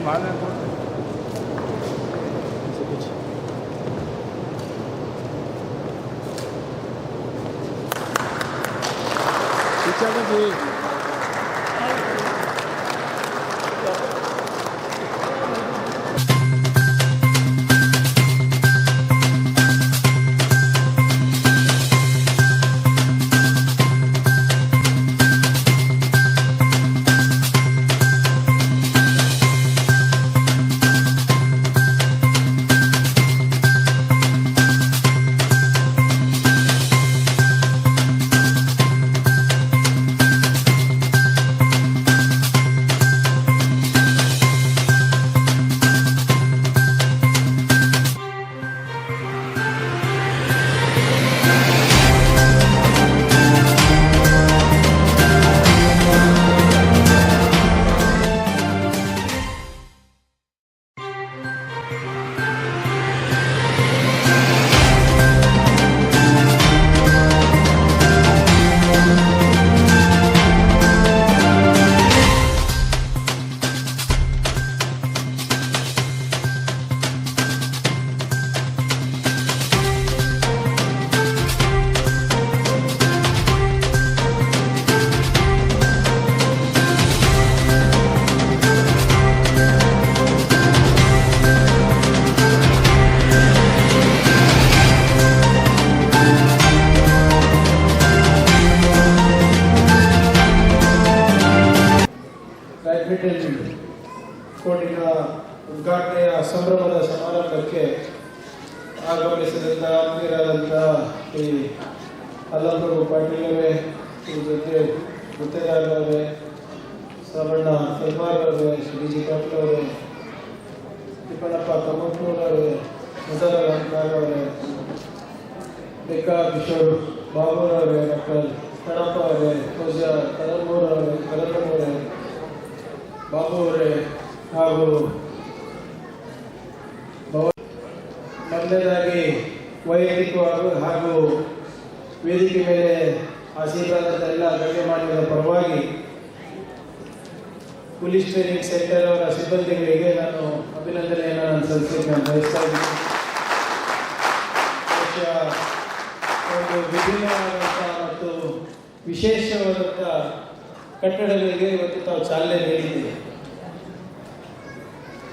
많은 곳. 진짜 그지. Badminton ಕೋರ್ಟಿನ ಉದ್ಘಾಟನೆಯ ಸಂಭ್ರಮದ ಸಮಾರಂಭಕ್ಕೆ ಆಗಮಿಸಿದಂಥ ಆತ್ಮೀಯರಾದಂಥ ಈ ಅಲ್ಲಂಪ್ರಭು ಪಾಟೀಲವೇ ಅವರೇ ಈ ಜೊತೆ ಗುತ್ತೇದಾರರೇ ಸವಣ್ಣ ಸರ್ಮಾರವರೇ ಶ್ರೀ ಜಿ ಪಾಟೀಲ್ ಅವರೇ ತಿಪ್ಪಣ್ಣಪ್ಪ ಕಮ್ಮಪ್ಪನೂರ್ ಅವರೇ ಮುದಲ ಅವರೇ ಬೇಕಾ ಕಿಶೋರ್ ಬಾಬುರವರೇ, ಡಾಕ್ಟರ್ ಕಣಪ್ಪ ಅವರೇ ಪೂಜಾ ಕಲಮೂರ್ ಅವರೇ ಕಲಮೂರೇ ಬಾಬು ಅವರೇ ಹಾಗೂ ಮೊದಲನೇದಾಗಿ ವೈಯಕ್ತಿಕವಾಗಿ ಹಾಗೂ ವೇದಿಕೆ ಮೇಲೆ ಆಶೀರ್ವಾದದ ಎಲ್ಲ ಮಾಡಿದ ಪರವಾಗಿ ಪೊಲೀಸ್ ಟ್ರೈನಿಂಗ್ ಸೆಂಟರ್ ಅವರ ಸಿಬ್ಬಂದಿಗಳಿಗೆ ನಾನು ಅಭಿನಂದನೆಯನ್ನು ನಾನು ಸಲ್ಲಿಸಲಿಕ್ಕೆ ನಾನು ಬಯಸ್ತಾ ಇದ್ದೀನಿ. ವಿಭಿನ್ನವಾದಂಥ ಮತ್ತು ವಿಶೇಷವಾದಂಥ ಕಟ್ಟಡಗಳಿಗೆ ಇವತ್ತು ತಾವು ಚಾಲನೆ ನೀಡಿದ್ದೀವಿ.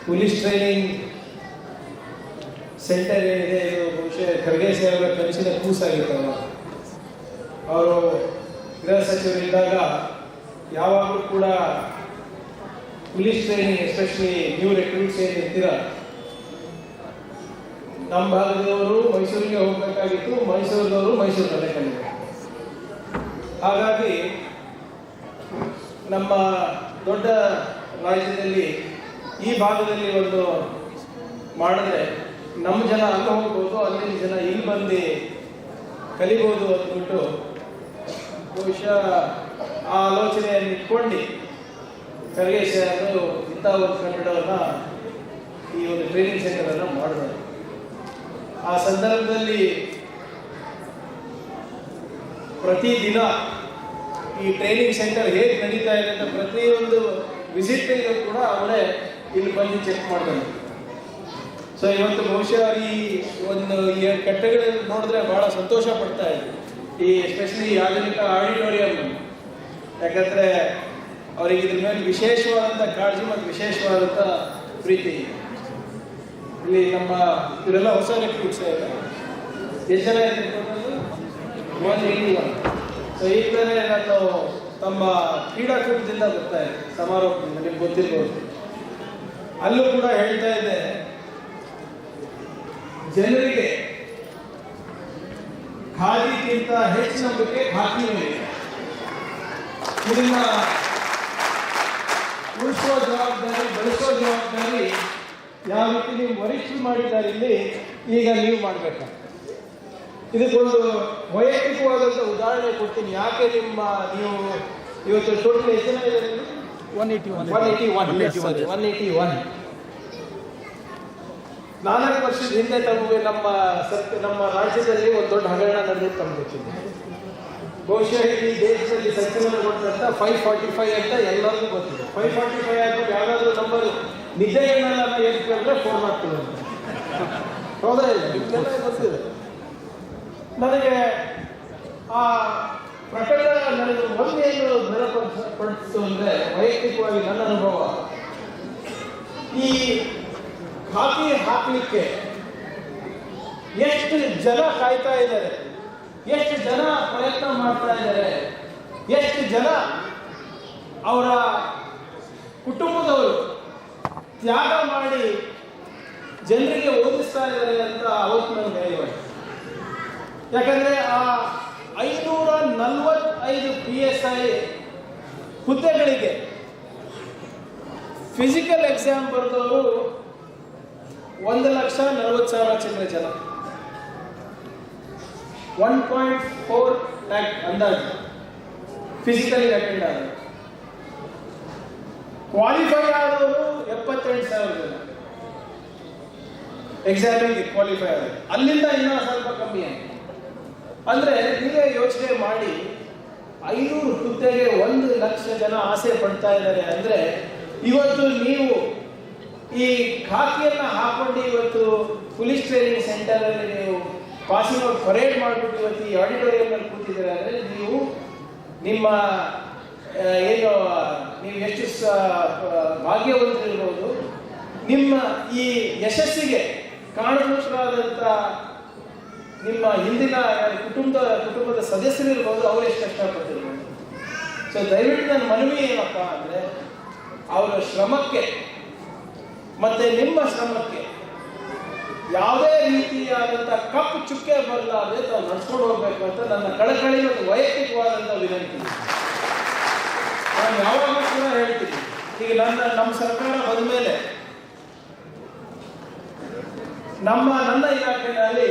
ಪೊಲೀಸ್ ಟ್ರೈನಿಂಗ್ ಸೆಂಟರ್ ಏನಿದೆ, ಇದು ಬಹುಶಃ ಖರ್ಗೆ ಸಾಹೇಬರ ಕನಸಿನ ಕೂಸಾಗಿತ್ತಲ್ಲ ಅವರು ಗೃಹ ಸಚಿವರಿದ್ದಾಗ ಯಾವಾಗಲೂ ಕೂಡ police training especially new recruits ಏನು ಇರ್ತೀರ? ನಮ್ಮ ಭಾಗದವರು ಮೈಸೂರಿಗೆ ಹೋಗಬೇಕಾಗಿತ್ತು, ಮೈಸೂರಿನವರು ಮೈಸೂರಿನಲ್ಲೇ ಕಂಡಿದ್ದಾರೆ ಹಾಗಾಗಿ ನಮ್ಮ ದೊಡ್ಡ ರಾಜ್ಯದಲ್ಲಿ ಈ ಭಾಗದಲ್ಲಿ ಒಂದು ಮಾಡಿದ್ರೆ ನಮ್ಮ ಜನ ಅಲ್ಲಿ ಹೋಗ್ಬೋದು ಅಲ್ಲಿನ ಜನ ಇಲ್ಲಿ ಬಂದು ಕಲಿಬೋದು ಅಂದ್ಬಿಟ್ಟು ಬಹುಶಃ ಆ ಆಲೋಚನೆಯನ್ನು ಇಟ್ಕೊಂಡು ಖರ್ಗೆ ಅವರು ಇಂಥ ಒಂದು ಕಟ್ಟಡವನ್ನು ಈ ಒಂದು ಟ್ರೈನಿಂಗ್ ಸೆಂಟರನ್ನು ಮಾಡಿದ್ರು. ಆ ಸಂದರ್ಭದಲ್ಲಿ ಪ್ರತಿದಿನ ಈ ಟ್ರೈನಿಂಗ್ ಸೆಂಟರ್ ಹೇಗೆ ನಡೀತಾ ಇದೆ ಅಂತ ಪ್ರತಿಯೊಂದು ವಿಸಿಟ್ ಕೂಡ ಅವರೇ ಇಲ್ಲಿ ಬಂದು ಚೆಕ್ ಮಾಡ್ತಾರೆ. ಸೊ ಇವತ್ತು ಬಹುಶಃ ಈ ಒಂದು ಈ ಕಟ್ಟೆಗಳಲ್ಲಿ ನೋಡಿದ್ರೆ ಬಹಳ ಸಂತೋಷ ಪಡ್ತಾ ಇದೆ. ಈ ಎಸ್ಪೆಷಲಿ ಆಧುನಿಕ ಆಡಿಟೋರಿಯಂ. ಯಾಕಂದ್ರೆ ಅವರಿಗೆ ಇದ್ರ ಮೇಲೆ ವಿಶೇಷವಾದಂಥ ಕಾಳಜಿ ಮತ್ತು ವಿಶೇಷವಾದಂಥ ಪ್ರೀತಿ. ಇಲ್ಲಿ ನಮ್ಮ ಇವರೆಲ್ಲ ಹೊಸ ರೆಕ್ರೂಟ್ಸ್ ಎಷ್ಟು ಜನ ಇದೆ ಏಯ್ಟಿ ಒನ್ ಸೊ ಈಗಲೇ ನಾನು ತಮ್ಮ ಕ್ರೀಡಾಕೂಟದಿಂದ ಬರ್ತಾ ಇದೆ ಸಮಾರೋಪದಿಂದ ನಿಮ್ಗೆ ಗೊತ್ತಿರ್ಬೋದು. ಅಲ್ಲೂ ಕೂಡ ಹೇಳ್ತಾ ಇದ್ದೆ ಜನರಿಗೆ ಖಾದಿಗಿಂತ ಹೆಚ್ಚು ನಂಬಿಕೆ ಖಾದಿ ಇದನ್ನ ಜವಾಬ್ದಾರಿ, ಬೆಳೆಸೋ ಜವಾಬ್ದಾರಿ ಯಾವ ರೀತಿ ನೀವು ವರಿಷ್ಠರು ಮಾಡಿದ್ದಾರೆ ಇಲ್ಲಿ, ಈಗ ನೀವು ಮಾಡಬೇಕು ಇದಕ್ಕೊಂದು ವೈಯಕ್ತಿಕವಾದಂಥ ಉದಾಹರಣೆ ಕೊಡ್ತೀನಿ. ಯಾಕೆ ನಿಮ್ಮ ನೀವು ಇವತ್ತು ಟೋಟಲ್ ಎಷ್ಟು ಜನ one eighty one one eighty one one eighty one ನಾಲ್ಕು ವರ್ಷದ ಹಿಂದೆ ತಮಗೆ ನಮ್ಮ ಸರ್ಕ ನಮ್ಮ ರಾಜ್ಯದಲ್ಲಿ ಒಂದು ದೊಡ್ಡ ಹಗರಣ ನಡೆದು ತಮ್ಮ ಗೊತ್ತಿದೆ. ಬಹುಶಃ ಈ ದೇಶದಲ್ಲಿ ಸಂಚಲನ ಕೊಟ್ಟಂತ ಫೈವ್ ಫಾರ್ಟಿ ಫೈವ್ ಅಂತ ಎಲ್ಲರಿಗೂ ಗೊತ್ತಿದೆ. ಫೈವ್ ಫಾರ್ಟಿ ಫೈವ್ ಆಗ್ಬಿಟ್ಟು ಯಾರಾದರೂ ನಂಬರ್ ಏನಲ್ಲ ಹೇಳ್ತಿದ್ರು ಫೋನ್ ಮಾಡ್ತೀವಿ ಅಂತ. ಹೌದಾ ಇಲ್ಲ? ನಿಮ್ಗೆಲ್ಲ ಗೊತ್ತಿದೆ. ನನಗೆ ಆ ಪ್ರಕರಣ ನನಗೆ ಒಂದೇನು ಬರಪಡಿಸಿತು ಅಂದರೆ ವೈಯಕ್ತಿಕವಾಗಿ ನನ್ನ ಅನುಭವ. ಈ ಖಾತೆ ಹಾಕಲಿಕ್ಕೆ ಎಷ್ಟು ಜನ ಕಾಯ್ತಾ ಇದ್ದಾರೆ, ಎಷ್ಟು ಜನ ಪ್ರಯತ್ನ ಮಾಡ್ತಾ ಇದ್ದಾರೆ, ಎಷ್ಟು ಜನ ಅವರ ಕುಟುಂಬದವರು ತ್ಯಾಗ ಮಾಡಿ ಜನರಿಗೆ ಓದಿಸ್ತಾ ಇದ್ದಾರೆ ಅಂತ ಅವತ್ತು ನನಗೆ ಯಾಕಂದ್ರೆ ಆ ಐನೂರ ನಲವತ್ತೈದು ಪಿ ಎಸ್ ಐ ಹುದ್ದೆಗಳಿಗೆ ಫಿಸಿಕಲ್ ಎಕ್ಸಾಮ್ ಬರೆದವರು ಒಂದು ಲಕ್ಷ ನಲವತ್ತು ಸಾವಿರ ಚಿಲ್ಲರೆ ಜನ. ಒನ್ ಪಾಯಿಂಟ್ ಫೋರ್ ಲ್ಯಾಕ್ ಅಂದಾಜು. ಫಿಸಿಕಲಿ ಅಟೆಂಡ್ ಆದರು ಕ್ವಾಲಿಫೈ ಆದವರು ಎಪ್ಪತ್ತೆಂಟು ಸಾವಿರ ಜನ. ಎಕ್ಸಾಮಿಗೆ ಕ್ವಾಲಿಫೈ ಆದರು ಅಲ್ಲಿಂದ ಇನ್ನೂ ಸ್ವಲ್ಪ ಕಮ್ಮಿ ಆಗಿದೆ. ಅಂದ್ರೆ ನೀವೇ ಯೋಚನೆ ಮಾಡಿ, ಐನೂರು ಹುದ್ದೆಗೆ ಒಂದು ಲಕ್ಷ ಜನ ಆಸೆ ಪಡ್ತಾ ಇದ್ದಾರೆ ಅಂದ್ರೆ, ಇವತ್ತು ನೀವು ಈ ಖಾಕಿಯನ್ನ ಹಾಕೊಂಡು ಇವತ್ತು ಪೊಲೀಸ್ ಟ್ರೈನಿಂಗ್ ಸೆಂಟರ್ ಅಲ್ಲಿ ನೀವು ಪಾಸಿಂಗ್ ಔಟ್ ಪರೇಡ್ ಮಾಡ್ಬಿಟ್ಟು ಇವತ್ತು ಈ ಆಡಿಟೋರಿಯಂ ಅಲ್ಲಿ ಕೂತಿದ್ದೀರ ಅಂದ್ರೆ ನೀವು ನಿಮ್ಮ ಏನು, ನೀವು ಎಷ್ಟು ಭಾಗ್ಯವಂತರಿರ್ಬೋದು ನಿಮ್ಮ ಈ ಯಶಸ್ಸಿಗೆ ಕಾರಣಭೂತರಾದಂಥ ನಿಮ್ಮ ಹಿಂದಿನ ಕುಟುಂಬದ ಕುಟುಂಬದ ಸದಸ್ಯರಿರ್ಬೋದು ಅವರು ಎಷ್ಟು ಕಷ್ಟಪಟ್ಟಿರ್ಬೋದು ಸೊ ದಯವಿಟ್ಟು ನನ್ನ ಮನವಿ ಏನಪ್ಪ ಅಂದರೆ, ಅವರ ಶ್ರಮಕ್ಕೆ ಮತ್ತೆ ನಿಮ್ಮ ಶ್ರಮಕ್ಕೆ ಯಾವುದೇ ರೀತಿಯಾದಂಥ ಕಪ್ಪು ಚುಕ್ಕೆ ಬರಲಾರದೆ ತಾವು ನಡ್ಸ್ಕೊಂಡು ಹೋಗ್ಬೇಕು ಅಂತ ನನ್ನ ಕಳಕಳಿ ಮತ್ತು ವೈಯಕ್ತಿಕವಾದಂಥ ವಿನಂತಿ. ನಾನು ಯಾವಾಗ ಕೂಡ ಹೇಳ್ತೀನಿ. ಈಗ ನನ್ನ, ನಮ್ಮ ಸರ್ಕಾರ ಬಂದ ಮೇಲೆ ನಮ್ಮ ನನ್ನ ಇಲಾಖೆಯಲ್ಲಿ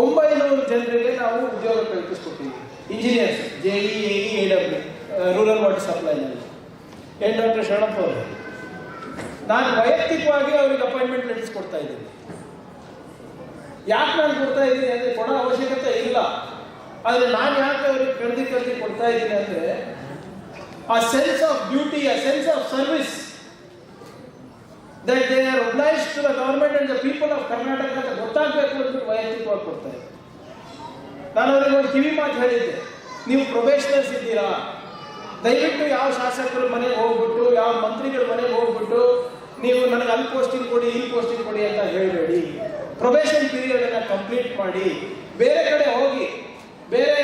ಒಂಬೈನೂರು ಜನರಿಗೆ ನಾವು ಉದ್ಯೋಗ ಕಲ್ಪಿಸ್ಕೊಟ್ಟಿದ್ದೀವಿ. Engineers J E rural water ಸಪ್ಲೈನಲ್ಲಿ ಏನು ಡಾಕ್ಟರ್ ಶರಣಪ್ಪ ಅವರು? ನಾನು ವೈಯಕ್ತಿಕವಾಗಿ ಅವ್ರಿಗೆ ಅಪಾಯಿಂಟ್ಮೆಂಟ್ ಲೆಟರ್ಸ್ ಕೊಡ್ತಾ ಇದ್ದೀನಿ. ಯಾಕೆ ನಾನು ಕೊಡ್ತಾ ಇದ್ದೀನಿ ಅಂದರೆ ಕೊಡೋ ಅವಶ್ಯಕತೆ ಇಲ್ಲ. ಆದರೆ ನಾನು ಯಾಕೆ ಅವ್ರಿಗೆ ಕರೆದಿ ಕರೆದಿ ಕೊಡ್ತಾ ಇದ್ದೀನಿ ಅಂದರೆ, ಆ ಸೆನ್ಸ್ ಆಫ್ ಡ್ಯೂಟಿ ಆ sense of service that they are obliged to the government and the people of Karnataka ಅಂತ ಗೊತ್ತಾಗಬೇಕು ಅಂತ ವೈಯಕ್ತಿಕವಾಗಿ ಕೊಡ್ತಾರೆ. ನಾನು ಅವರಿಗೆ ಒಂದು ಕಿವಿ ಮಾತು ಹೇಳಿದ್ದೆ. ನೀವು ಪ್ರೊಬೇಷನರ್ಸ್ ಇದ್ದೀರಾ? ದಯವಿಟ್ಟು ಯಾವ ಶಾಸಕರ ಮನೆಗೆ ಹೋಗ್ಬಿಟ್ಟು, ಯಾವ ಮಂತ್ರಿಗಳ ಮನೆಗೆ ಹೋಗ್ಬಿಟ್ಟು, ನೀವು ನನಗೆ ಅಲ್ಲಿ ಪೋಸ್ಟಿಂಗ್ ಕೊಡಿ, ಇಲ್ಲಿ ಪೋಸ್ಟಿಂಗ್ ಕೊಡಿ ಅಂತ ಹೇಳಬೇಡಿ. ಪ್ರೊಬೇಷನ್ ಪೀರಿಯಡ್ ಅನ್ನ ಕಂಪ್ಲೀಟ್ ಮಾಡಿ, ಬೇರೆ ಕಡೆ ಹೋಗಿ, ಬೇರೆ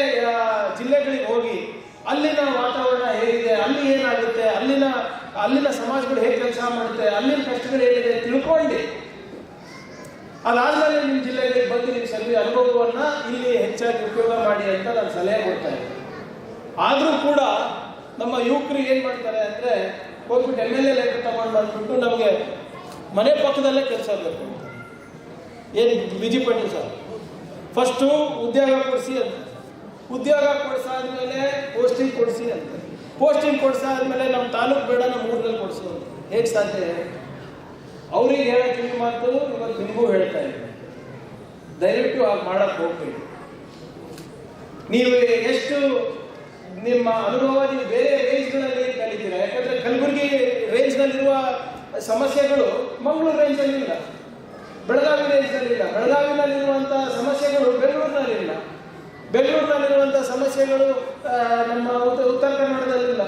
ಜಿಲ್ಲೆಗಳಿಗೆ ಹೋಗಿ, ಅಲ್ಲಿನ ವಾತಾವರಣ ಹೇಗಿದೆ, ಅಲ್ಲಿ ಏನಾಗುತ್ತೆ, ಅಲ್ಲಿನ ಅಲ್ಲಿನ ಸಮಾಜಗಳು ಹೇಗೆ ಕೆಲಸ ಮಾಡುತ್ತೆ, ಅಲ್ಲಿನ ಕಷ್ಟಗಳು ಏನಿದೆ ತಿಳ್ಕೊಂಡು. ಅದಾದ್ಮೇಲೆ ನಿಮ್ಮ ಜಿಲ್ಲೆಗೆ ಬಂದು ನಿಮ್ಮ ಸರ್ವಿ ಅನುಭವವನ್ನ ಇಲ್ಲಿ ಹೆಚ್ಚಾಗಿ ಉಪಯೋಗ ಮಾಡಿ ಅಂತ ನಾನು ಸಲಹೆ ಕೊಡ್ತಾ ಇದ್ದೆ. ಆದರೂ ಕೂಡ ನಮ್ಮ ಯುವಕರು ಏನು ಮಾಡ್ತಾರೆ ಅಂದರೆ, ಹೋಗ್ಬಿಟ್ಟು ಎಂ ಎಲ್ ಎ ಲೆಟರ್ ತಗೊಂಡು ಬಂದ್ಬಿಟ್ಟು ನಮಗೆ ಮನೆ ಪಕ್ಕದಲ್ಲೇ ಕೆಲಸ ಬೇಕು. ಏನು ವಿಜಿ ಪಾಟೀಲ್ ಸರ್? ಫಸ್ಟು ಉದ್ಯೋಗ ಕೊಡಿಸಿ ಅಂತ. ಉದ್ಯೋಗ ಕೊಡಿಸಾದ್ಮೇಲೆ ಪೋಸ್ಟಿಂಗ್ ಕೊಡಿಸಿ ಅಂತ. ಪೋಸ್ಟಿಂಗ್ ಕೊಡಿಸಾದ್ಮೇಲೆ ನಮ್ಮ ತಾಲೂಕು ಬೇಡ ನಮ್ಮ ಊರಲ್ಲಿ ಕೊಡಿಸು. ಅಂತ ಹೇಗೆ ಸಾಧ್ಯ? ಅವ್ರಿಗೆ ಹೇಳೋ ಕಿವಿ ಮಾತು ಇವತ್ತು ನಿಮಗೂ ಹೇಳ್ತಾ ಇದ್ದೀನಿ. ದಯವಿಟ್ಟು ಹಾಗೆ ಮಾಡಕ್ಕೆ ಹೋಗ್ಬೇಡಿ. ನೀವು ಎಷ್ಟು ನಿಮ್ಮ ಅನುಭವ ನೀವು ಬೇರೆ ರೇಂಜ್ಗಳಲ್ಲಿ ಕಲಿತೀರಾ? ಯಾಕಂದ್ರೆ ಕಲಬುರಗಿ ರೇಂಜ್ನಲ್ಲಿರುವ ಸಮಸ್ಯೆಗಳು ಮಂಗಳೂರು ರೇಂಜಲ್ಲಿ ಇಲ್ಲ. ಬೆಳಗಾವಿ ರೇಂಜ್ನಲ್ಲಿ ಇಲ್ಲ. ಬೆಳಗಾವಿನಲ್ಲಿರುವಂಥ ಸಮಸ್ಯೆಗಳು ಬೆಂಗಳೂರಿನಲ್ಲಿ ಇಲ್ಲ ಬೆಂಗಳೂರಿನಲ್ಲಿರುವಂಥ ಸಮಸ್ಯೆಗಳು ನಮ್ಮ ಉತ್ತ- ಉತ್ತರ ಕನ್ನಡದಲ್ಲಿಲ್ಲ.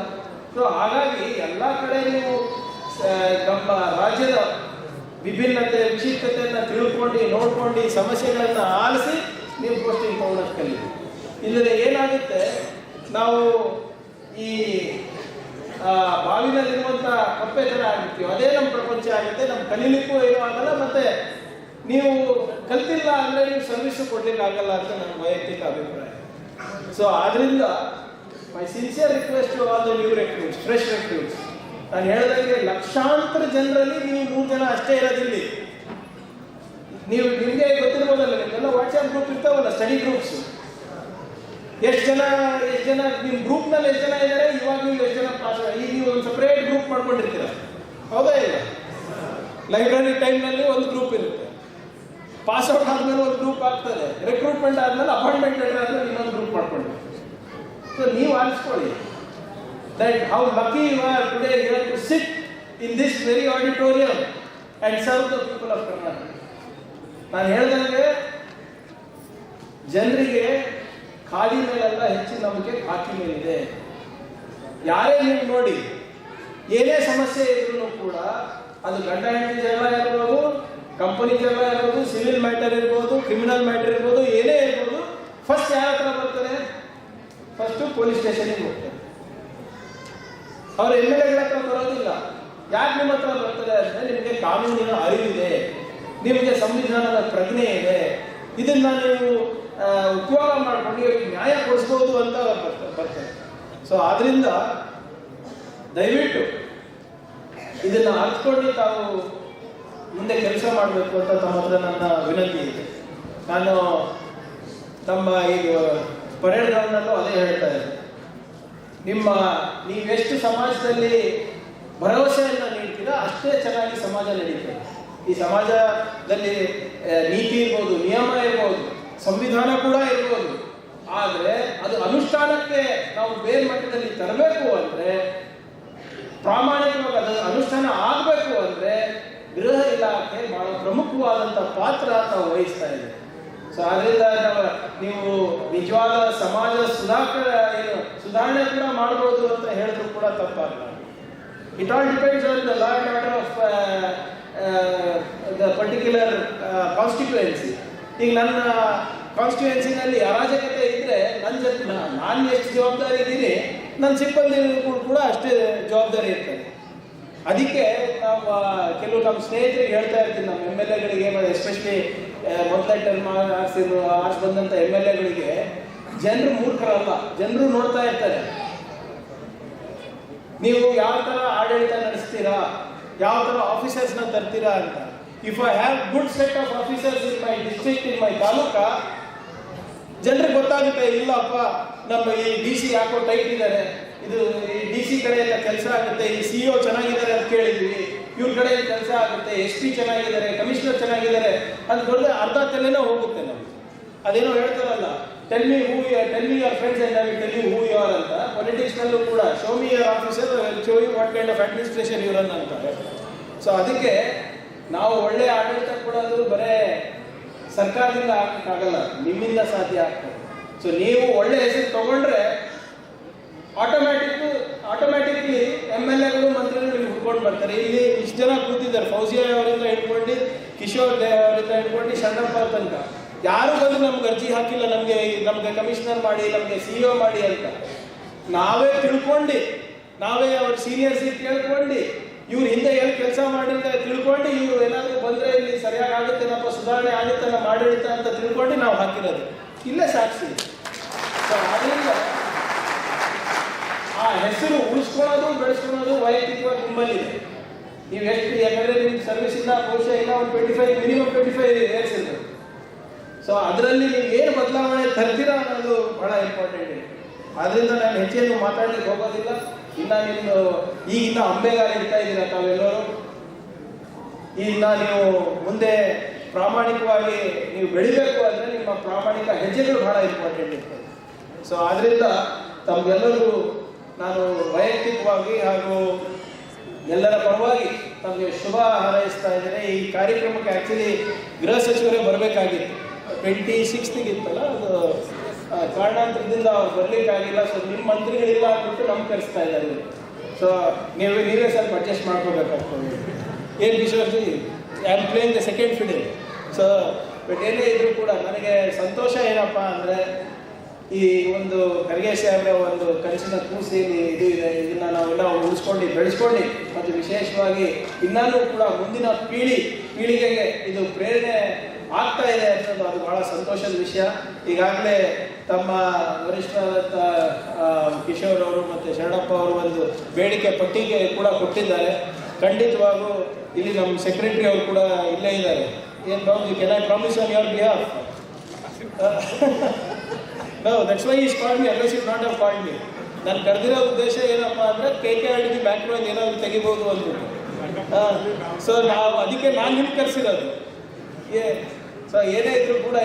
ಸೊ ಹಾಗಾಗಿ ಎಲ್ಲ ಕಡೆ ನೀವು ನಮ್ಮ ರಾಜ್ಯದ ವಿಭಿನ್ನತೆ, ವಿಶಿಷ್ಟತೆಯನ್ನು ತಿಳ್ಕೊಂಡು, ನೋಡ್ಕೊಂಡು, ಸಮಸ್ಯೆಗಳನ್ನು ಆಲಿಸಿ ನೀವು ಪೋಸ್ಟಿಂಗ್ ತಗೊಳ್ಳೋದು ಕಲಿ ಇಲ್ಲದೆ ಏನಾಗುತ್ತೆ, ನಾವು ಈ ಬಾವಿನಲ್ಲಿರುವಂಥ ಕಪ್ಪೆ ಥರ ಆಗಿರ್ತೀವಿ ಅದೇ ನಮ್ಮ ಪ್ರಪಂಚ ಆಗುತ್ತೆ, ನಮ್ಮ ಕಲೀಲಿಕ್ಕೂ ಏನೂ ಆಗಲ್ಲ, ಮತ್ತೆ ನೀವು ಕಲ್ತಿಲ್ಲ ಅಂದರೆ ನೀವು ಸರ್ವಿಸ್ ಕೊಡ್ಲಿಕ್ಕೆ ಆಗಲ್ಲ ಅಂತ ನನ್ನ ವೈಯಕ್ತಿಕ ಅಭಿಪ್ರಾಯ. ಸೊ ಆದ್ರಿಂದ my sincere request all the new recruits fresh recruits ನಾನು ಹೇಳಿದಂಗೆ ಲಕ್ಷಾಂತರ ಜನರಲ್ಲಿ ನೀವು ಮೂರು ಜನ ಅಷ್ಟೇ ಇರೋದಿಲ್ಲಿ. ನೀವು ನಿಮಗೆ ಗೊತ್ತಿರ್ಬೋದಲ್ಲ, ನಿಮ್ಗೆಲ್ಲ ವಾಟ್ಸ್ಆಪ್ ಗ್ರೂಪ್ ಇರ್ತಾವಲ್ಲ ಸ್ಟಡಿ ಗ್ರೂಪ್ಸ್ ಎಷ್ಟು ಜನ ಎಷ್ಟು ಜನ ನಿಮ್ಮ ಗ್ರೂಪ್ನಲ್ಲಿ ಎಷ್ಟು ಜನ ಇದ್ದಾರೆ ಇವಾಗ ನೀವು ಎಷ್ಟು ಜನ ಪಾಸ್ ಈಗ ನೀವು ಒಂದು ಸಪ್ರೇಟ್ ಗ್ರೂಪ್ ಮಾಡ್ಕೊಂಡಿರ್ತೀರ. ಹೌದಾ ಇಲ್ಲ? ಲೈಬ್ರರಿ ಟೈಮ್ನಲ್ಲಿ ಒಂದು ಗ್ರೂಪ್ ಇರುತ್ತೆ. ಪಾಸ್ಔಟ್ ಆದ್ಮೇಲೆ ಒಂದು ಗ್ರೂಪ್ ಆಗ್ತದೆ. ರಿಕ್ರೂಟ್ಮೆಂಟ್ ಆದ್ಮೇಲೆ ಅಪಾಯಿಂಟ್ಮೆಂಟ್ ಲೆಟರ್ ಆದ್ಮೇಲೆ ಇನ್ನೊಂದು ಗ್ರೂಪ್ ಮಾಡ್ಕೊಂಡು. ಸೊ ನೀವು ಆಲಿಸ್ಕೊಳ್ಳಿ that how lucky you are today you are to sit in this very auditorium and serve the people of Karnataka ನಾನು ಹೇಳ್ದಂಗೆ ಜನರಿಗೆ ಖಾಲಿ ಮೇಲೆಲ್ಲ ಹೆಚ್ಚಿನ ನಂಬಿಕೆ ಖಾಕಿ ಮೇಲಿದೆ. ಯಾರೇ ನೀವು ನೋಡಿ, ಏನೇ ಸಮಸ್ಯೆ ಇದ್ರೂ ಕೂಡ ಅದು ಗಂಡ ಹೆಂಡತಿ ಜಗಳ ಕಂಪನಿ ಜಗಳ ಇರ್ಬೋದು ಸಿವಿಲ್ ಮ್ಯಾಟರ್ ಇರ್ಬೋದು ಕ್ರಿಮಿನಲ್ ಮ್ಯಾಟರ್ ಇರ್ಬೋದು, ಏನೇ ಇರ್ಬೋದು ಫಸ್ಟ್ ಯಾರ ಹತ್ರ ಬರ್ತಾರೆ? ಫಸ್ಟ್ ಪೊಲೀಸ್ ಸ್ಟೇಷನ್ಗೆ ಹೋಗ್ತಾರೆ. ಅವ್ರ ಎಂ ಎಲ್ ಎಗಳ ಹತ್ರ ಬರೋದಿಲ್ಲ. ಯಾಕೆ ನಿಮ್ಮ ಹತ್ರ ಬರ್ತಾರೆ ಅಂದ್ರೆ ನಿಮಗೆ ಕಾನೂನಿನ ಅರಿವಿದೆ, ನಿಮಗೆ ಸಂವಿಧಾನದ ಪ್ರಜ್ಞೆ ಇದೆ, ಇದನ್ನ ನೀವು ಉಪಯೋಗ ಮಾಡಿಕೊಂಡು ಇವರಿಗೆ ನ್ಯಾಯ ಕೊಡಿಸ್ಬೋದು ಅಂತ ಬರ್ತಾರೆ. ಸೊ ಆದ್ರಿಂದ ದಯವಿಟ್ಟು ಇದನ್ನ ಅರ್ಥಕೊಂಡು ತಾವು ಮುಂದೆ ಕೆಲಸ ಮಾಡಬೇಕು ಅಂತ ತಮ್ಮ ಹತ್ರ ನನ್ನ ವಿನಂತಿ ಇದೆ. ನಾನು ತಮ್ಮ ಈಗ ಪರೇಡ್ ಗ್ರೌಂಡ್ನಲ್ಲೂ ಅದೇ ಹೇಳ್ತಾ ಇದ್ದೆ. ನಿಮ್ಮ, ನೀವೆಷ್ಟು ಸಮಾಜದಲ್ಲಿ ಭರವಸೆಯನ್ನು ನೀಡ್ತೀರಾ ಅಷ್ಟೇ ಚೆನ್ನಾಗಿ ಸಮಾಜ ನಡೀತದೆ. ಈ ಸಮಾಜದಲ್ಲಿ ನೀತಿ ಇರ್ಬೋದು, ನಿಯಮ ಇರ್ಬೋದು, ಸಂವಿಧಾನ ಕೂಡ ಇರ್ಬೋದು. ಆದರೆ ಅದು ಅನುಷ್ಠಾನಕ್ಕೆ ನಾವು ಬೇರೆ ಮಟ್ಟದಲ್ಲಿ ತರಬೇಕು ಅಂದರೆ, ಪ್ರಾಮಾಣಿಕವಾಗಿ ಅದು ಅನುಷ್ಠಾನ ಆಗಬೇಕು ಅಂದ್ರೆ ಗೃಹ ಇಲಾಖೆ ಬಹಳ ಪ್ರಮುಖವಾದಂಥ ಪಾತ್ರ ತಾವು ವಹಿಸ್ತಾ ಇದೆ. ಸೊ ಅದರಿಂದ ನಾವು ನೀವು ನಿಜವಾದ ಸಮಾಜ ಸುಧಾಕರ ಏನು ಸುಧಾರಣೆ ಕೂಡ ಮಾಡ್ಬೋದು ಅಂತ ಹೇಳಿದ್ರು ಕೂಡ ತಪ್ಪಾಗಲ್ಲ. It all depends on the law order of the particular constituency ಈಗ ನನ್ನ ಕಾನ್ಸ್ಟಿಟ್ಯೂಯೆನ್ಸಿನಲ್ಲಿ ಅರಾಜಕತೆ ಇದ್ರೆ ನನ್ನ ಜೊತೆ ನಾನು ಎಷ್ಟು ಜವಾಬ್ದಾರಿ ಇದ್ದೀನಿ ನನ್ನ ಸಿಬ್ಬಂದಿಗಳು ಕೂಡ ಅಷ್ಟೇ ಜವಾಬ್ದಾರಿ ಇರ್ತದೆ. ಅದಕ್ಕೆ ನಾವು ಕೆಲವು ನಮ್ಮ ಸ್ನೇಹಿತರಿಗೆ ಹೇಳ್ತಾ ಇರ್ತೀನಿ, ನಮ್ಮ ಎಂ ಎಲ್ ಎಗಳಿಗೆ ಎಸ್ಪೆಷಲಿ ಮೊದಲ ಟರ್ಮ್ ಆರ್ಸ್ ಬಂದಂಥ ಎಂ ಎಲ್ ಎಗಳಿಗೆ ಜನರು ಮೂರ್ಖರಲ್ಲ, ಜನರು ನೋಡ್ತಾ ಇರ್ತಾರೆ. ನೀವು ಯಾವ ತರ ಆಡಳಿತ ನಡೆಸ್ತೀರಾ, ಯಾವ ತರ ನ ತರ್ತೀರಾ ಅಂತ. If I have good set of officers in my district in my taluka, ಜನರಿಗೆ ಗೊತ್ತಾಗುತ್ತೆ, ಇಲ್ಲಪ್ಪ, ನಮ್ಮ ಈ ಡಿ ಸಿ ಯಾಕೋ ಟೈಟ್ ಇದ್ದಾರೆ. ಇದು ಈ ಡಿ ಸಿ ಕಡೆಯಿಂದ ಕೆಲಸ ಆಗುತ್ತೆ, ಈ ಸಿ ಒ ಚೆನ್ನಾಗಿದ್ದಾರೆ ಅಂತ ಕೇಳಿದ್ವಿ. ಇವ್ರ ಕಡೆ ಕೆಲಸ ಆಗುತ್ತೆ, ಎಸ್ ಪಿ ಚೆನ್ನಾಗಿದ್ದಾರೆ, ಕಮಿಷನರ್ ಚೆನ್ನಾಗಿದ್ದಾರೆ, ಅದು ದೊಡ್ಡ ಅರ್ಧ ತಲೆನೇ ಹೋಗುತ್ತೆ ನಾವು ಅದೇನೋ ಹೇಳ್ತಾರಲ್ಲ tell me who tell me your friends and I tell you who you are ಅಂತ. ಪೊಲಿಟಿಕ್ಸ್ ನಲ್ಲೂ ಕೂಡ show me your officer show you what kind of administration ಇವರನ್ನ ಅಂತಾರೆ ಸೊ ಅದಕ್ಕೆ ನಾವು ಒಳ್ಳೆ ಆಡಳಿತ ಕೊಡೋದು ಬರೇ ಸರ್ಕಾರದಿಂದ ಹಾಕೋಕ್ಕಾಗಲ್ಲ ನಿಮ್ಮಿಂದ ಸಾಧ್ಯ ಆಗ್ತದೆ. ಸೊ ನೀವು ಒಳ್ಳೆ ಹೆಸರು ತಗೊಂಡ್ರೆ ಆಟೋಮ್ಯಾಟಿಕ್ ಆಟೋಮ್ಯಾಟಿಕ್ಲಿ ಎಂ ಎಲ್ ಎಗಳು ಮಂತ್ರಿಗಳು ನಿಮ್ಗೆ ಹುಡ್ಕೊಂಡು ಬರ್ತಾರೆ. ಇಲ್ಲಿ ಇಷ್ಟು ಜನ ಕೂತಿದ್ದಾರೆ. ಫೌಜಿಯಾ ಅವರಿಂದ ಹಿಡ್ಕೊಂಡು ಕಿಶೋರ್ ದೇ ಅವರಿಂದ ಹಿಡ್ಕೊಂಡು ಶರಣಪ್ಪ ತನಕ. ಯಾರು ಬಂದು ನಮ್ಗೆ ಅರ್ಜಿ ಹಾಕಿಲ್ಲ, ನಮಗೆ ನಮಗೆ ಕಮಿಷನರ್ ಮಾಡಿ, ನಮಗೆ ಸಿ ಒ ಮಾಡಿ ಅಂತ. ನಾವೇ ತಿಳ್ಕೊಂಡು, ನಾವೇ ಅವ್ರ ಸೀನಿಯರ್ಸ್ ಕೇಳ್ಕೊಂಡು, ಇವ್ರು ಹಿಂದೆ ಏನು ಕೆಲಸ ಮಾಡಿದ ತಿಳ್ಕೊಂಡು ಇವ್ರು ಏನಾದರೂ ಬಂದರೆ ಇಲ್ಲಿ ಸರಿಯಾಗಿ ಆಗುತ್ತೇನಪ್ಪ ಸುಧಾರಣೆ ಆಗುತ್ತೆ, ನಮ್ಮ ಆಡಳಿತ ಅಂತ ತಿಳ್ಕೊಂಡು ನಾವು ಹಾಕಿರೋದು. ಇಲ್ಲೇ ಸಾಕ್ಷಿ. ಸೊ ಅದರಿಂದ ಆ ಹೆಸರು ಉಳಿಸ್ಕೊಳ್ಳೋದು, ಬೆಳೆಸ್ಕೊಳ್ಳೋದು ವೈಯಕ್ತಿಕವಾಗಿ ನಿಮ್ಮಲ್ಲಿದೆ ನೀವು ಎಷ್ಟು ಯಾಕಂದ್ರೆ ನಿಮ್ಗೆ ಸರ್ವಿಸ್ ಇಲ್ಲ ಬಹುಶಃ ಇಲ್ಲ, ಒಂದು twenty five minimum twenty five years ಇರ್ತದೆ ಸೊ ಅದರಲ್ಲಿ ನೀವು ಏನು ಬದಲಾವಣೆ ತರ್ತೀರಾ ಅನ್ನೋದು ಬಹಳ ಇಂಪಾರ್ಟೆಂಟ್ ಇದೆ. ಅದರಿಂದ ನಾನು ಹೆಚ್ಚೇನು ಮಾತಾಡ್ಲಿಕ್ಕೆ ಹೋಗೋದಿಲ್ಲ. ಇನ್ನ ನಿಮ್ದು ಈಗಿನ್ನ ಅಂಬೆಗಾಲ ಇಡ್ತಾ ಇದ್ದೀರಾ ತಾವೆಲ್ಲರೂ? ಇನ್ನ ನೀವು ಮುಂದೆ ಪ್ರಾಮಾಣಿಕವಾಗಿ ನೀವು ಬೆಳಿಬೇಕು ಅಂದ್ರೆ ನಿಮ್ಮ ಪ್ರಾಮಾಣಿಕ ಹೆಜ್ಜೆಗಳು ಬಹಳ ಇಂಪಾರ್ಟೆಂಟ್ ಇರ್ತದೆ ಸೊ ಆದ್ರಿಂದ ತಮ್ಗೆಲ್ಲರೂ ನಾನು ವೈಯಕ್ತಿಕವಾಗಿ ಹಾಗೂ ಎಲ್ಲರ ಪರವಾಗಿ ತಮಗೆ ಶುಭ ಹಾರೈಸ್ತಾ ಇದ್ದೇನೆ. ಈ ಕಾರ್ಯಕ್ರಮಕ್ಕೆ ಆ್ಯಕ್ಚುಲಿ ಗೃಹ ಸಚಿವರೇ ಬರಬೇಕಾಗಿತ್ತು. ಟ್ವೆಂಟಿ ಸಿಕ್ಸ್ತಿಗಿತ್ತಲ್ಲ ಅದು ಕಾರಣಾಂತರದಿಂದ ಅವ್ರು ಬರಲಿಕ್ಕಾಗಿಲ್ಲ. ಸೊ ನಿಮ್ಮ ಮಂತ್ರಿಗಳಿಲ್ಲ ಅಂದ್ಬಿಟ್ಟು ನಮ್ಗೆ ಕರೆಸ್ತಾ ಇದ್ದಾರೆ ಸೊ ನೀವು, ನೀವೇ ಸ್ವಲ್ಪ ಅಡ್ಜಸ್ಟ್ ಮಾಡ್ಕೋಬೇಕಾಗ್ತದೆ ಏನು Kishorji I am playing the second fiddle so but ಏನೇ ಇದ್ರೂ ಕೂಡ ನನಗೆ ಸಂತೋಷ ಏನಪ್ಪ ಅಂದರೆ ಈ ಒಂದು ಖರ್ಗೆ ಸಾಹೇಬ್ರ ಒಂದು ಕನಸಿನ ಕೂಸಿ ಇದು ಇದೆ. ಇದನ್ನ ನಾವೆಲ್ಲ ಉಳಿಸ್ಕೊಂಡು ಬೆಳೆಸ್ಕೊಂಡು ಮತ್ತು ವಿಶೇಷವಾಗಿ ಇನ್ನೂ ಕೂಡ ಮುಂದಿನ ಪೀಳಿ ಪೀಳಿಗೆಗೆ ಇದು ಪ್ರೇರಣೆ ಆಗ್ತಾ ಇದೆ ಅನ್ನೋದು ಅದು ಬಹಳ ಸಂತೋಷದ ವಿಷಯ. ಈಗಾಗಲೇ ತಮ್ಮ ವರಿಷ್ಠರಾದಂಥ ಕಿಶೋರ್ ಅವರು ಮತ್ತು ಶರಣಪ್ಪ ಅವರು ಒಂದು ಬೇಡಿಕೆ ಪಟ್ಟಿಗೆ ಕೂಡ ಕೊಟ್ಟಿದ್ದಾರೆ. ಖಂಡಿತವಾಗೂ ಇಲ್ಲಿ ನಮ್ಮ ಸೆಕ್ರೆಟರಿ ಅವರು ಕೂಡ ಇಲ್ಲೇ ಇದ್ದಾರೆ. ಏನು Babu can I promise on your behalf no that's why is call me always see not how call me ನಾನು ಕರೆದಿರೋ ಉದ್ದೇಶ ಏನಪ್ಪ ಅಂದರೆ K K R D bank ಏನಾದರೂ ತೆಗಿಬೋದು ಅಂದ್ಬಿಟ್ಟು. ಸೊ ನಾವು ಅದಕ್ಕೆ ನಾನು ನಿಮ್ಗೆ ಕರೆಸಿರೋದು. ಏ ಸೊ ಏನೇ ಇದ್ರೂ ಕೂಡ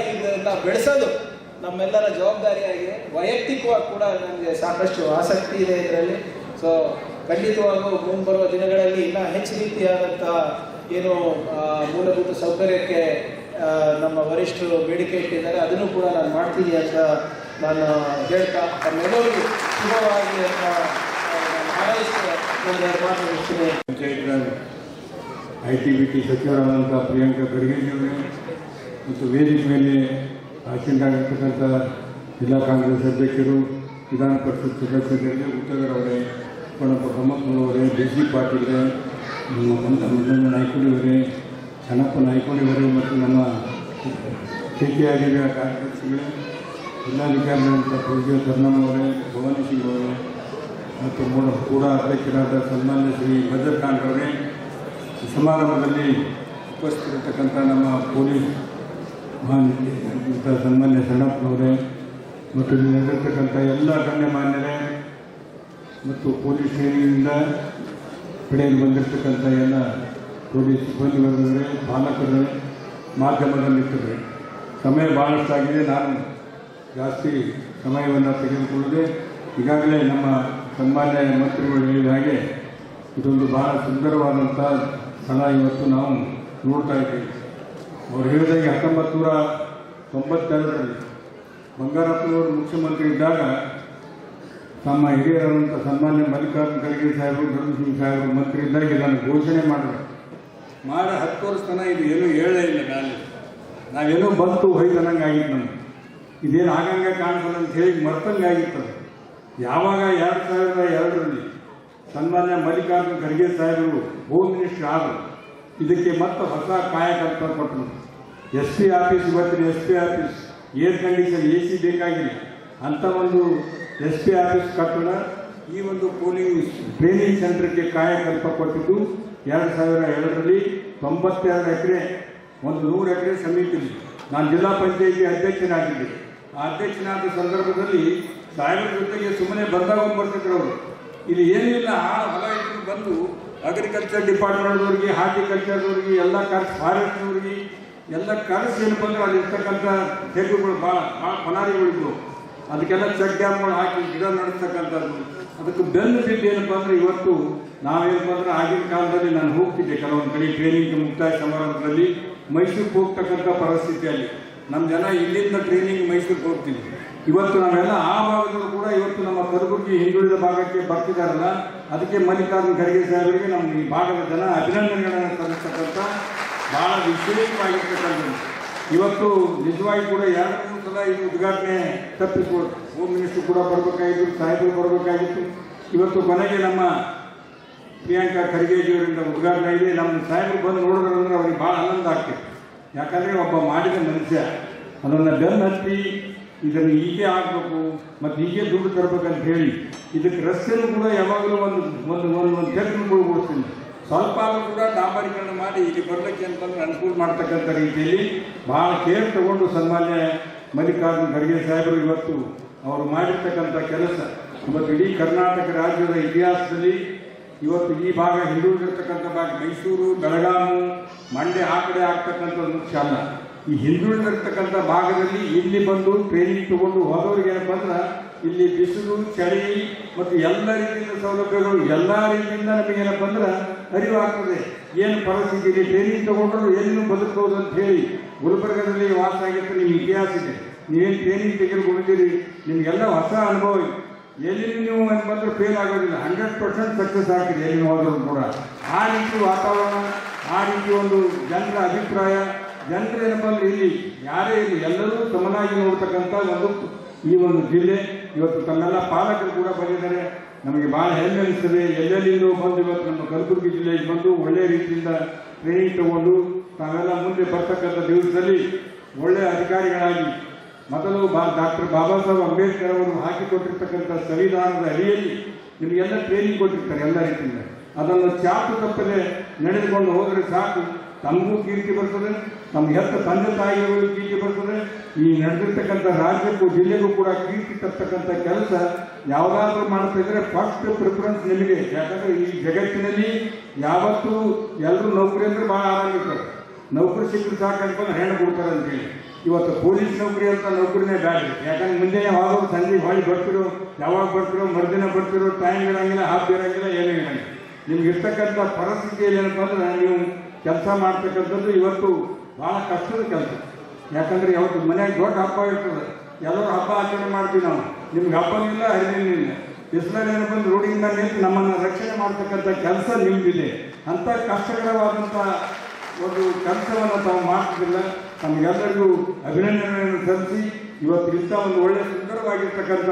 ನಾವು ಬೆಳೆಸೋದು. ನಮ್ಮೆಲ್ಲರ ಜವಾಬ್ದಾರಿಯಾಗಿ ವೈಯಕ್ತಿಕವಾಗಿ ಕೂಡ ನನಗೆ ಸಾಕಷ್ಟು ಆಸಕ್ತಿ ಇದೆ ಇದರಲ್ಲಿ. ಸೊ ಖಂಡಿತವಾಗೂ ಮುಂಬರುವ ದಿನಗಳಲ್ಲಿ ಇನ್ನೂ ಹೆಚ್ಚು ರೀತಿಯಾದಂಥ ಏನು ಮೂಲಭೂತ ಸೌಕರ್ಯಕ್ಕೆ ನಮ್ಮ ವರಿಷ್ಠರು ಬೇಡಿಕೆ ಇಟ್ಟಿದ್ದಾರೆ. ಅದನ್ನು ಕೂಡ ನಾನು ಮಾಡ್ತೀನಿ ಅಂತ ನಾನು ಹೇಳ್ತಾ ತಮ್ಮೆಲ್ಲರಿಗೂ ಶುಭವಾಗಿ ಅಂತ ನನ್ನ ಐ ಟಿ ಬಿ ಟಿ ಸಚಿವರಾದಂಥ ಪ್ರಿಯಾಂಕಾ ಖರ್ಗೆಜಿಯವರೇ ಮತ್ತು ವೇದಿಕೆ ಮೇಲೆ ಆಸೀನರಾಗಿರ್ತಕ್ಕಂಥ ಜಿಲ್ಲಾ ಕಾಂಗ್ರೆಸ್ ಅಧ್ಯಕ್ಷರು, ವಿಧಾನ ಪರಿಷತ್ ಸದಸ್ಯರಿಗೆ ಉತ್ತಗರವರೇ ಕೊಣಪ್ಪ ಕಮ್ಮಪ್ಪನವರೇ ಡಿ ಸಿ ಪಾಟೀಲ್ರೆ ನಮ್ಮ ನಾಯ್ಕೊಂಡಿವರೇ ಚನ್ನಪ್ಪ ನಾಯ್ಕೊಂಡಿವರೇ ಮತ್ತು ನಮ್ಮ ಕೆ ಕಾರ್ಯದರ್ಶಿಗಳೇ. ಜಿಲ್ಲಾಧಿಕಾರಿಗಳಂತ ಕರ್ಣಮ್ಮವರೇ ಭವಾನಿ ಸಿಂಗ್ ಅವರೇ ಮತ್ತು ಮೂಡ ಕೂಡ ಅಧ್ಯಕ್ಷರಾದ ಸನ್ಮಾನ್ಯ ಶ್ರೀ ಭದ್ರಕಾಂತ್ ಅವರೇ ಈ ಸಮಾರಂಭದಲ್ಲಿ ಉಪಸ್ಥಿತಿರ್ತಕ್ಕಂಥ ನಮ್ಮ ಪೊಲೀಸ್ ಮಹಾನಿರ್ದೇಶಕ ಸನ್ಮಾನ್ಯ ಶರಣಪ್ಪನವರೇ ಮತ್ತು ಇಲ್ಲಿ ನಡೆದಿರ್ತಕ್ಕಂಥ ಎಲ್ಲ ಗಣ್ಯಮಾನ್ಯರೇ ಮತ್ತು ಪೊಲೀಸ್ ಶ್ರೇಣಿಯಿಂದ ಪಡೆಯಲು ಬಂದಿರತಕ್ಕಂಥ ಎಲ್ಲ ಪೊಲೀಸ್ ಸಿಬ್ಬಂದಿ ವರ್ಗಗಳೇ ಪಾಲಕರೇ, ಮಾಧ್ಯಮದಲ್ಲಿರ್ತದೆ. ಸಮಯ ಭಾಳಷ್ಟಾಗಿದೆ ನಾನು ಜಾಸ್ತಿ ಸಮಯವನ್ನು ತೆಗೆದುಕೊಳ್ಳದೆ ಈಗಾಗಲೇ ನಮ್ಮ ಸನ್ಮಾನ್ಯ ಮಂತ್ರಿಗಳು ಹೇಳಿದ ಹಾಗೆ ಇದೊಂದು ಬಹಳ ಸುಂದರವಾದಂಥ ಸ್ಥಳ ಇವತ್ತು ನಾವು ನೋಡ್ತಾ ಇದ್ದೀವಿ. ಅವ್ರು ಹೇಳಿದಾಗೆ ಹತ್ತೊಂಬತ್ತು ನೂರ ತೊಂಬತ್ತೆರಡರಲ್ಲಿ ಬಂಗಾರಪ್ಪನವರು ಮುಖ್ಯಮಂತ್ರಿ ಇದ್ದಾಗ ತಮ್ಮ ಹಿರಿಯರಾದಂಥ ಸನ್ಮಾನ್ಯ ಮಲ್ಲಿಕಾರ್ಜುನ ಖರ್ಗೆ ಸಾಹೇಬರು, ಧರ್ಮ ಸಿಂಗ್ ಸಾಹೇಬರು ಮಂತ್ರಿ ಇದ್ದಾಗ ಇದನ್ನು ಘೋಷಣೆ ಮಾಡಿದ್ರು. ಮಾಡಿ ಹತ್ತು ವರ್ಷ ತನಕ ಇದು ಏನೂ ಹೇಳೇ ಇಲ್ಲ ನಾನು ನಾವೇನೋ ಬಂತು ಹೊಯ್ದನಂಗೆ ಆಗಿತ್ತು ನಮ್ಗೆ. ಇದೇನು ಆಗಂಗೆ ಕಾಣಿಸಲ್ಲ ಅಂತ ಹೇಳಿ ಮರ್ತಂಗೆ ಆಗಿತ್ತು ಯಾವಾಗ ಎರಡು ಸಾವಿರದ ಎರಡರಲ್ಲಿ ಸನ್ಮಾನ್ಯ ಮಲ್ಲಿಕಾರ್ಜುನ ಖರ್ಗೆ ಸಾಹೇಬರು ಹೋಮ್ ಮಿನಿಸ್ಟರ್ ಆದರು, ಇದಕ್ಕೆ ಮತ್ತೆ ಹೊಸ ಕಾಯಕಲ್ಪ ಕೊಟ್ಟರು ಎಸ್ ಪಿ ಆಫೀಸ್ ಇವತ್ತಿನ S P office, air condition A C ಬೇಕಾಗಿಲ್ಲ. ಅಂಥ ಒಂದು ಎಸ್ ಪಿ ಆಫೀಸ್ ಕಟ್ಟಡ, ಈ ಒಂದು ಪೋಲಿಂಗ್ ಟ್ರೈನಿಂಗ್ ಸೆಂಟರ್ಗೆ ಕಾಯಕಲ್ಪ ಕೊಟ್ಟಿದ್ದು ಎರಡು ಸಾವಿರ ಎರಡರಲ್ಲಿ ತೊಂಬತ್ತೆರಡು ಎಕರೆ, ಒಂದು ನೂರು ಎಕರೆ ಸಮೀಪಿದೆ ನಾನು ಜಿಲ್ಲಾ ಪಂಚಾಯಿತಿ ಅಧ್ಯಕ್ಷನಾಗಿದ್ದೆ ಅಧ್ಯಕ್ಷನಾದ ಸಂದರ್ಭದಲ್ಲಿ ಸಾಹೇಬರ ಜೊತೆಗೆ ಸುಮ್ಮನೆ ಬಂದಾಗ ಬರ್ತಿದ್ರು ಅವರು ಇಲ್ಲಿ ಏನಿಲ್ಲ ಆ ಹೊಲ ಇಟ್ಟು ಬಂದು ಅಗ್ರಿಕಲ್ಚರ್ ಡಿಪಾರ್ಟ್ಮೆಂಟ್ನವ್ರಿಗೆ ಹಾರ್ಟಿಕಲ್ಚರ್ನವ್ರಿಗೆ ಎಲ್ಲ ಕರ್ಸ್ ಫಾರೆಸ್ಟ್ನವ್ರಿಗೆ ಎಲ್ಲ ಕರೆಸಿ ಏನಪ್ಪ ಅಂದ್ರೆ ಅಲ್ಲಿ ಇರ್ತಕ್ಕಂಥ ತೆಗ್ಗುಗಳು ಭಾಳ ಭಾಳ ಫಲಾರಿಗಳಿದ್ವು ಅದಕ್ಕೆಲ್ಲ ಚೆಕ್ ಡ್ಯಾಮ್ಗಳು ಹಾಕಿ ಗಿಡ ನಡೆಸ್ತಕ್ಕಂಥದ್ದು ಅದಕ್ಕೆ ಬೆನ್ನು ಬಿದ್ದು ಏನಪ್ಪ ಅಂದ್ರೆ ಇವತ್ತು ನಾವೇನಪ್ಪ ಅಂದ್ರೆ ಆಗಿನ ಕಾಲದಲ್ಲಿ ನಾನು ಹೋಗ್ತಿದ್ದೆ ಕೆಲವೊಂದು ಕಡೆ ಟ್ರೈನಿಂಗ್ ಮುಕ್ತಾಯ ಸಮಾರಂಭದಲ್ಲಿ ಮೈಸೂರಿಗೆ ಹೋಗ್ತಕ್ಕಂಥ ಪರಿಸ್ಥಿತಿಯಲ್ಲಿ. ನಮ್ಮ ಜನ ಇಲ್ಲಿಂದ ಟ್ರೈನಿಂಗ್ ಮೈಸೂರಿಗೆ ಹೋಗ್ತೀವಿ. ಇವತ್ತು ನಾವೆಲ್ಲ ಆ ಭಾಗದಲ್ಲೂ ಕೂಡ ಇವತ್ತು ನಮ್ಮ ಕಲಬುರಗಿ ಹಿಂದುಳಿದ ಭಾಗಕ್ಕೆ ಬರ್ತಿದ್ದಾರಲ್ಲ ಅದಕ್ಕೆ ಮಲ್ಲಿಕಾರ್ಜುನ ಖರ್ಗೆ ಸಾಹೇಬರಿಗೆ ನಮ್ಮ ಈ ಭಾಗದ ಜನ ಅಭಿನಂದನೆಗಳನ್ನು ಸಲ್ಲಿಸ್ತಕ್ಕಂಥ ಭಾಳ ವಿಶೇಷವಾಗಿರ್ತಕ್ಕಂಥದ್ದು. ಇವತ್ತು ನಿಜವಾಗಿ ಕೂಡ ಮೂರು ಸಲ ಇದು ಉದ್ಘಾಟನೆ ತಪ್ಪಿಸ್ಬೋದು. ಹೋಮ್ ಮಿನಿಸ್ಟರ್ ಕೂಡ ಬರಬೇಕಾಗಿತ್ತು, ಸಾಹೇಬರು ಬರಬೇಕಾಗಿತ್ತು. ಇವತ್ತು ಕೊನೆಗೆ ನಮ್ಮ ಪ್ರಿಯಾಂಕಾ ಖರ್ಗೆಜಿಯವರಿಂದ ಉದ್ಘಾಟನೆ ಇದೆ ನಮ್ಮ ಸಾಹೇಬರು ಬಂದು ನೋಡಿದ್ರೆ ಅವ್ರಿಗೆ ಭಾಳ ಆನಂದ ಆಗ್ತದೆ ಯಾಕಂದರೆ ಒಬ್ಬ ಮಾಡಿದ ಮನುಷ್ಯ ಅದನ್ನು ಬೆನ್ನು ಹತ್ತಿ ಇದನ್ನು ಹೀಗೆ ಆಗಬೇಕು, ಮತ್ತು ಹೀಗೆ ದುಡ್ಡು ತರಬೇಕಂತ ಹೇಳಿ, ಇದಕ್ಕೆ ರಸ್ತೆಯನ್ನು ಕೂಡ ಯಾವಾಗಲೂ ಒಂದು ಒಂದು ಒಂದು ಒಂದು ತೆಗೆದುಕೊಂಡು ಕೊಡ್ತೀನಿ. ಸ್ವಲ್ಪ ಕೂಡ ಡಾಂಬರೀಕರಣ ಮಾಡಿ, ಇಲ್ಲಿ ಬರಲಿಕ್ಕೆ ಅಂತಂದ್ರೆ ಅನುಕೂಲ ಮಾಡ್ತಕ್ಕಂಥ ರೀತಿಯಲ್ಲಿ ಭಾಳ ಕೇರ್ ತಗೊಂಡು ಸನ್ಮಾನ್ಯ ಮಲ್ಲಿಕಾರ್ಜುನ ಖರ್ಗೆ ಸಾಹೇಬರು ಇವತ್ತು ಅವರು ಮಾಡಿರ್ತಕ್ಕಂಥ ಕೆಲಸ. ಮತ್ತು ಇಡೀ ಕರ್ನಾಟಕ ರಾಜ್ಯದ ಇತಿಹಾಸದಲ್ಲಿ ಇವತ್ತು ಈ ಭಾಗ ಹಿಂದುಳಿದಿರ್ತಕ್ಕಂಥ ಭಾಗ ಮೈಸೂರು ಬೆಳಗಾವಿ ಮಂಡ್ಯ ಆ ಕಡೆ ಆಗ್ತಕ್ಕಂಥದ್ದು ಅಲ್ಲ ಈ ಹಿಂದುಳಿದಿರ್ತಕ್ಕಂಥ ಭಾಗದಲ್ಲಿ ಇಲ್ಲಿ ಬಂದು ಟ್ರೈನಿಂಗ್ ತಗೊಂಡು ಹೋದವ್ರಿಗೆ ಏನಪ್ಪ ಅಂದ್ರೆ, ಇಲ್ಲಿ ಬಿಸಿಲು, ಚಳಿ ಮತ್ತು ಎಲ್ಲ ರೀತಿಯಿಂದ ಸೌಲಭ್ಯಗಳು ಎಲ್ಲ ರೀತಿಯಿಂದ ನಮಗೆ ಏನಪ್ಪ ಅಂದ್ರೆ ಅರಿವು ಆಗ್ತದೆ. ಏನು ಪರಿಸ್ಥಿತಿ ಟ್ರೈನಿಂಗ್ ತಗೊಂಡ್ರು ಎಲ್ಲಿ ಬದುಕಬಹುದು ಅಂತ ಹೇಳಿ ಗುಲ್ಬರ್ಗದಲ್ಲಿ ವಾಸ ಆಗಿತ್ತು ನಿಮ್ಮ ಇತಿಹಾಸ ಇದೆ. ನೀವೇನು ಟ್ರೈನಿಂಗ್ ತೆಗೆದುಕೊಂಡಿದ್ದೀರಿ? ನಿಮಗೆಲ್ಲ ಹೊಸ ಅನುಭವ ಇದೆ. ಎಲ್ಲಿ ನೀವು ಬಂದ್ರೆ ಫೇಲ್ ಆಗೋದಿಲ್ಲ. ಹಂಡ್ರೆಡ್ ಪರ್ಸೆಂಟ್ ಸಕ್ಸಸ್ ಆಗ್ತದೆ. ಎಲ್ಲಿ ಹೋದ್ರು ಕೂಡ. ಆ ರೀತಿ ವಾತಾವರಣ, ಆ ರೀತಿ ಒಂದು ಜನರ ಅಭಿಪ್ರಾಯ. ಜನರು ಏನಪ್ಪ ಅಂದ್ರೆ ಇಲ್ಲಿ, ಯಾರೇ ಇಲ್ಲಿ, ಎಲ್ಲರೂ ಸಮನಾಗಿ ನೋಡ್ತಕ್ಕಂಥ ಒಂದು ಈ ಒಂದು ಜಿಲ್ಲೆ. ಇವತ್ತು ತನ್ನೆಲ್ಲ ಪಾಲಕರು ಕೂಡ ಬಂದಿದ್ದಾರೆ. ನಮಗೆ ಭಾಳ ಹೆಮ್ಮೆ ಅನಿಸ್ತದೆ ಎಲ್ಲೆಲ್ಲಿಂದ ಬಂದು ಇವತ್ತು ನಮ್ಮ ಕಲಬುರಗಿ ಜಿಲ್ಲೆಗೆ ಬಂದು ಒಳ್ಳೆಯ ರೀತಿಯಿಂದ ಟ್ರೈನಿಂಗ್ ತಗೊಂಡು ತಾವೆಲ್ಲ ಮುಂದೆ ಬರ್ತಕ್ಕಂಥ ದಿವಸದಲ್ಲಿ ಒಳ್ಳೆಯ ಅಧಿಕಾರಿಗಳಾಗಿ ಮೊದಲು ಬಾ, ಡಾಕ್ಟರ್ ಬಾಬಾ ಸಾಹೇಬ್ ಅಂಬೇಡ್ಕರ್ ಅವರು ಹಾಕಿಕೊಟ್ಟಿರ್ತಕ್ಕಂಥ ಸಂವಿಧಾನದ ಅಡಿಯಲ್ಲಿ ನಿಮಗೆಲ್ಲ ಟ್ರೈನಿಂಗ್ ಕೊಟ್ಟಿರ್ತಾರೆ, ಎಲ್ಲ ರೀತಿಯಿಂದ. ಅದನ್ನು ಚಾಪು ತಪ್ಪದೆ ನಡೆದುಕೊಂಡು ಹೋದರೆ ಸಾಕು. ತಮಗೂ ಕೀರ್ತಿ ಬರ್ತದೆ, ತಮ್ಮ ಹೆತ್ತ ತಂದೆ ತಾಯಿಯವರಿಗೂ ಕೀರ್ತಿ ಬರ್ತದೆ. ಈ ನಡೆದಿರ್ತಕ್ಕಂಥ ರಾಜ್ಯಕ್ಕೂ ಜಿಲ್ಲೆಗೂ ಕೂಡ ಕೀರ್ತಿ ತರ್ತಕ್ಕಂಥ ಕೆಲಸ ಯಾವುದಾದ್ರೂ ಮಾಡ್ತಾ ಇದ್ರೆ ಫಸ್ಟ್ ಪ್ರಿಫರೆನ್ಸ್ ನಿಮಗೆ. ಯಾಕಂದ್ರೆ ಈ ಜಗತ್ತಿನಲ್ಲಿ ಯಾವತ್ತೂ ಎಲ್ಲರೂ ನೌಕರಿ ಅಂದ್ರೆ ಭಾಳ ಆರಾಮಿರ್ತಾರೆ. ನೌಕರಿ ಸಿಕ್ಕರೆ ಸಾಕು ಅಂತ ಹೆಣ್ಣು ಕೊಡ್ತಾರೆ ಅಂತೇಳಿ ಇವತ್ತು ಪೊಲೀಸ್ ನೌಕರಿ ಅಂತ ನೌಕರಿನೇ ಬೇಡ್ರಿ ಯಾಕಂದ್ರೆ ಮುಂದೆ ಯಾವಾಗ ಸಂಜೆ ಹೊಳಿ ಬರ್ತಿರೋ, ಯಾವಾಗ ಬರ್ತಿರೋ, ಮರುದಿನ ಬರ್ತಿರೋ ಟೈಮ್ ಇರೋಂಗಿಲ್ಲ ಹಾಫ್ ಇರೋಂಗಿಲ್ಲ, ಏನೂ ಇರೋಂಗಿಲ್ಲ. ನಿಮ್ಗೆ ಇರ್ತಕ್ಕಂಥ ಪರಿಸ್ಥಿತಿಯಲ್ಲಿ ಏನಪ್ಪ ಅಂದ್ರೆ ನೀವು ಕೆಲಸ ಮಾಡ್ತಕ್ಕಂಥದ್ದು ಇವತ್ತು ಭಾಳ ಕಷ್ಟದ ಕೆಲಸ. ಯಾಕಂದ್ರೆ ಯಾವತ್ತು ಮನೆಯಾಗ ದೊಡ್ಡ ಹಬ್ಬ ಇರ್ತದೆ. ಎಲ್ಲರೂ ಹಬ್ಬ ಆಚರಣೆ ಮಾಡ್ತೀವಿ ನಾವು. ನಿಮ್ಗೆ ಹಬ್ಬನಿಲ್ಲ ಹರಿದಿನಿಲ್ಲ ಬಿಸಿಲಲ್ಲಿ ಏನಪ್ಪ ಅಂದ್ರೆ ನಿಂತು ನಮ್ಮನ್ನು ರಕ್ಷಣೆ ಮಾಡ್ತಕ್ಕಂಥ ಕೆಲಸ ನಿಮ್ದಿದೆ ಅಂಥ ಕಷ್ಟಕರವಾದಂಥ ಒಂದು ಕೆಲಸವನ್ನು ತಾವು ಮಾಡ್ತಿದ್ದಿಲ್ಲ. ತಮಗೆಲ್ಲರಿಗೂ ಅಭಿನಂದನೆಯನ್ನು ಸಲ್ಲಿಸಿ ಇಂಥ ಒಂದು ಒಳ್ಳೆ ಸುಂದರವಾಗಿರ್ತಕ್ಕಂಥ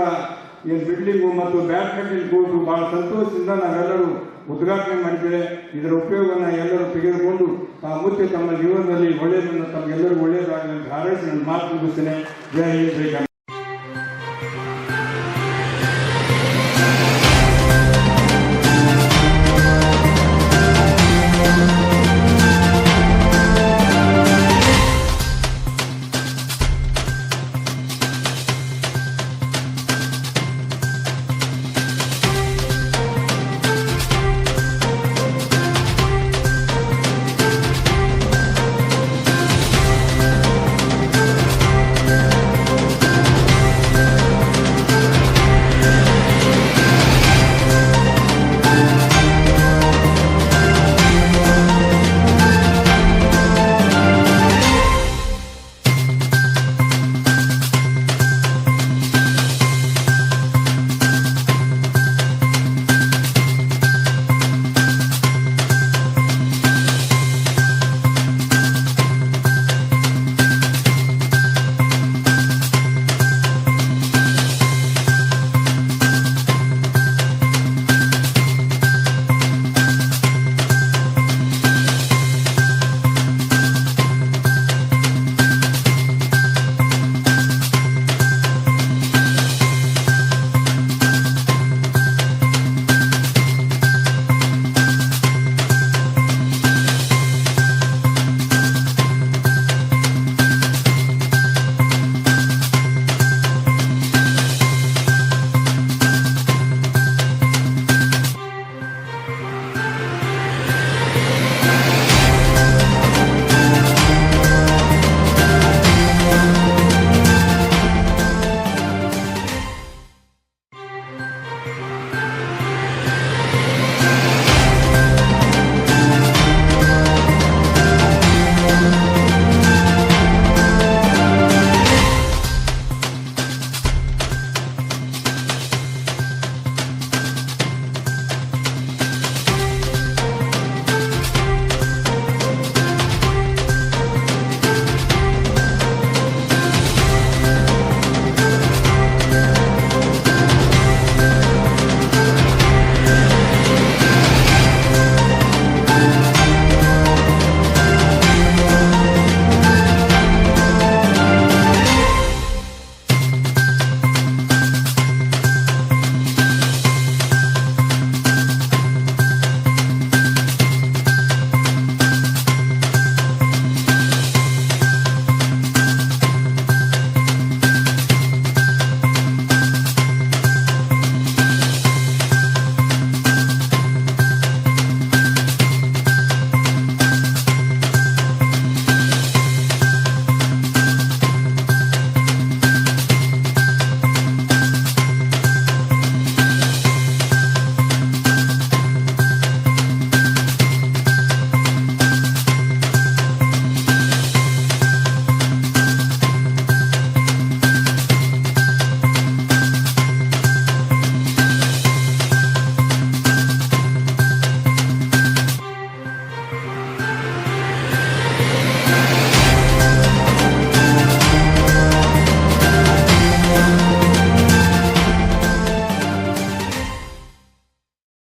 ಈ ಬಿಲ್ಡಿಂಗು ಮತ್ತು ಬ್ಯಾಡ್ಮಿಂಟನ್ ಕೋರ್ಟು ಭಾಳ ಸಂತೋಷದಿಂದ ನಾವೆಲ್ಲರೂ ಉದ್ಘಾಟನೆ ಮಾಡಿದ್ದೇವೆ ಇದರ ಉಪಯೋಗವನ್ನು ಎಲ್ಲರೂ ತೆಗೆದುಕೊಂಡು ಮುಂಚೆ ತಮ್ಮ ಜೀವನದಲ್ಲಿ ಒಳ್ಳೆಯದನ್ನು ತಮಗೆಲ್ಲರಿಗೂ ಒಳ್ಳೆಯದಾಗಲಿ ಹಾರೈಸಿ ನನ್ನ ಮಾತು ಮುಗಿಸ್ತೇನೆ. ಜೈ ಹಿಂದ್